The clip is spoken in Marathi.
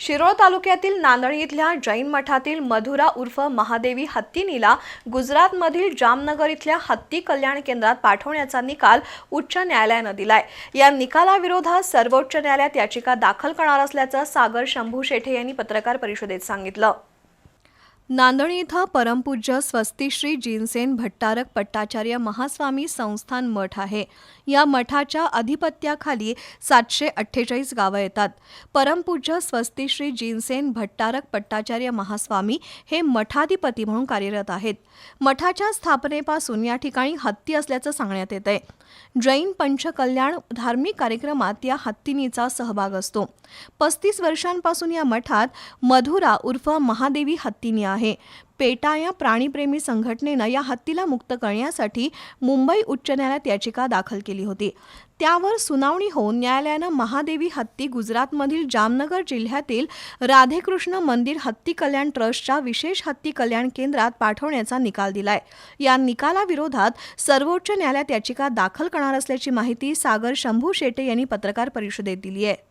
शिरोळ तालुक्यातील नांदणी इथल्या जैन मठातील मधुरा उर्फ महादेवी हत्तीनीला गुजरातमधील जामनगर इथल्या हत्ती कल्याण केंद्रात पाठवण्याचा निकाल उच्च न्यायालयानं दिलाय. या निकालाविरोधात सर्वोच्च न्यायालयात याचिका दाखल करणार असल्याचं सागर शंभू शेठे यांनी पत्रकार परिषदेत सांगितलं. नांदणी इथं परमपूज्य स्वस्तिश्री जिनसेन भट्टारक पट्टाचार्य महास्वामी संस्थान मठ आहे. या मठाच्या अधिपत्याखाली सातशे अठ्ठेचाळीस गावं येतात. परमपूज्य स्वस्तिश्री जिनसेन भट्टारक पट्टाचार्य महास्वामी हे मठाधिपती म्हणून कार्यरत आहेत. मठाच्या स्थापनेपासून या ठिकाणी हत्ती असल्याचं सांगण्यात येत आहे जैन पंचकल्याण धार्मिक कार्यक्रमात या हत्तीनीचा सहभाग असतो. पस्तीस वर्षांपासून या मठात मधुरा उर्फ महादेवी हत्तीनी आहे. पेटा या प्राणीप्रेमी संघटनेनं या हत्तीला मुक्त करण्यासाठी मुंबई उच्च न्यायालयात याचिका दाखल केली होती. त्यावर सुनावणी होऊन न्यायालयानं महादेवी हत्ती गुजरातमधील जामनगर जिल्ह्यातील राधेकृष्ण मंदिर हत्ती कल्याण ट्रस्टच्या विशेष हत्ती कल्याण केंद्रात पाठवण्याचा निकाल दिलाय. या निकालाविरोधात सर्वोच्च न्यायालयात याचिका दाखल करणार असल्याची माहिती सागर शंभू शेटे यांनी पत्रकार परिषदेत दिली आहे